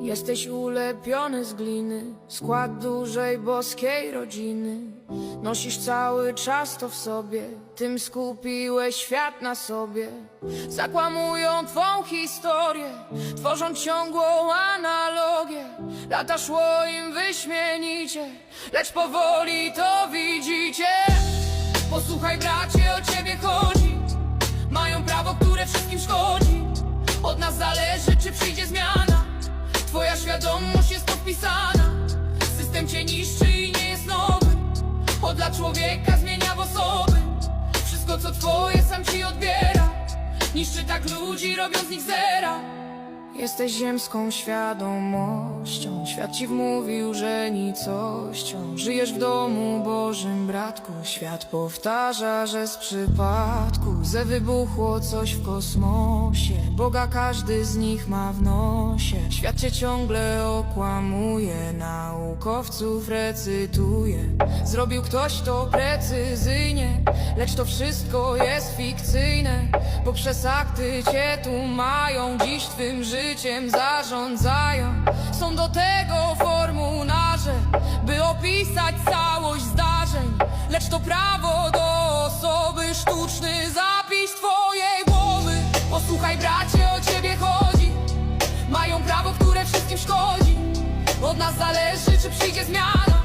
Jesteś ulepiony z gliny, skład dużej boskiej rodziny. Nosisz cały czas to w sobie, tym skupiłeś świat na sobie. Zakłamują twą historię, tworzą ciągłą analogię. Lata szło im wyśmienicie, lecz powoli to widzicie. Posłuchaj bracie, o ciebie chodzi. Mają prawo, które wszystkim szkodzi. Od nas zależy, czy przyjdzie zmiana. Świadomość jest podpisana. System cię niszczy i nie jest nowy. Od dla człowieka zmienia w osoby. Wszystko co twoje sam ci odbiera. Niszczy tak ludzi, robiąc z nich zera. Jesteś ziemską świadomością. Świat ci wmówił, że nicością. Żyjesz w domu Bożym, bratku. Świat powtarza, że z przypadku. Ze wybuchło coś w kosmosie. Boga każdy z nich ma w nosie. Świat cię ciągle okłamuje. Naukowców recytuje. Zrobił ktoś to precyzyjnie. Lecz to wszystko jest fikcyjne. Bo przez akty cię tu mają. Dziś twym zarządzają. Są do tego formularze By opisać całość zdarzeń. Lecz to prawo do osoby Sztuczny zapis twojej głowy. Posłuchaj bracie, o ciebie chodzi. Mają prawo, które wszystkim szkodzi. Od nas zależy, czy przyjdzie zmiana.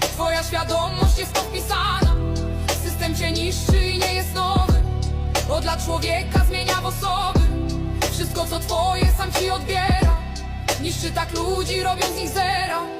Twoja świadomość jest podpisana. System cię niszczy i nie jest nowy. Bo dla człowieka zmienia w osoby Wszystko co twoje sam ci odbiera. Niszczy tak ludzi, robiąc z nich zera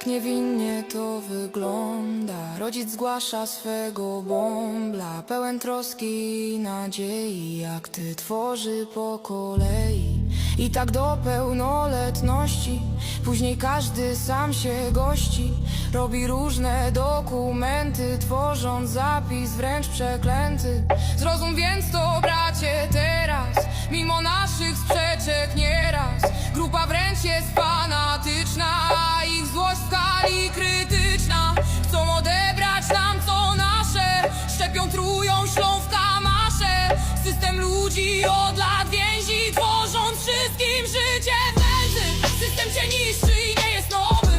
tak niewinnie to wygląda. Rodzic zgłasza swego bąbla. Pełen troski i nadziei Jak ty tworzy po kolei. I tak do pełnoletności. Później każdy sam się gości. Robi różne dokumenty Tworząc zapis wręcz przeklęty. Zrozum więc to bracie teraz Mimo naszych sprzeczek nieraz. Grupa wręcz jest fanatyczna A ich złość w skali krytyczna. Chcą odebrać nam co nasze. Szczepią, trują, ślą w kamasze. System ludzi od lat więzi Tworząc wszystkim życie węzy System cię niszczy i nie jest nowy.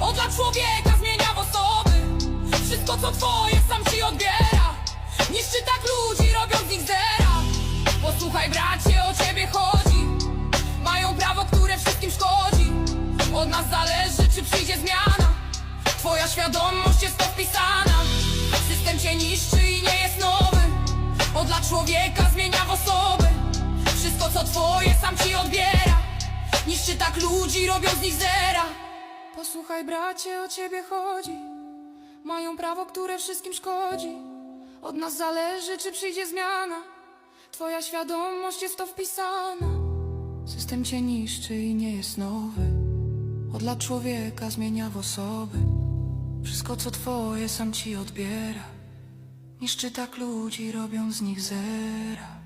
Od dla człowieka zmienia w osoby. Wszystko co zależy, czy przyjdzie zmiana. Twoja świadomość jest podpisana. System cię niszczy i nie jest nowy. Od dla człowieka zmienia w osoby. Wszystko co twoje sam ci odbiera. Niszczy tak ludzi, robiąc z nich zera. Posłuchaj bracie, o ciebie chodzi. Mają prawo, które wszystkim szkodzi. Od nas zależy, czy przyjdzie zmiana. Twoja świadomość jest to wpisana. System cię niszczy i nie jest nowy Od lat człowieka zmienia w osoby. Wszystko co twoje sam ci odbiera. Niszczy tak ludzi, robiąc z nich zera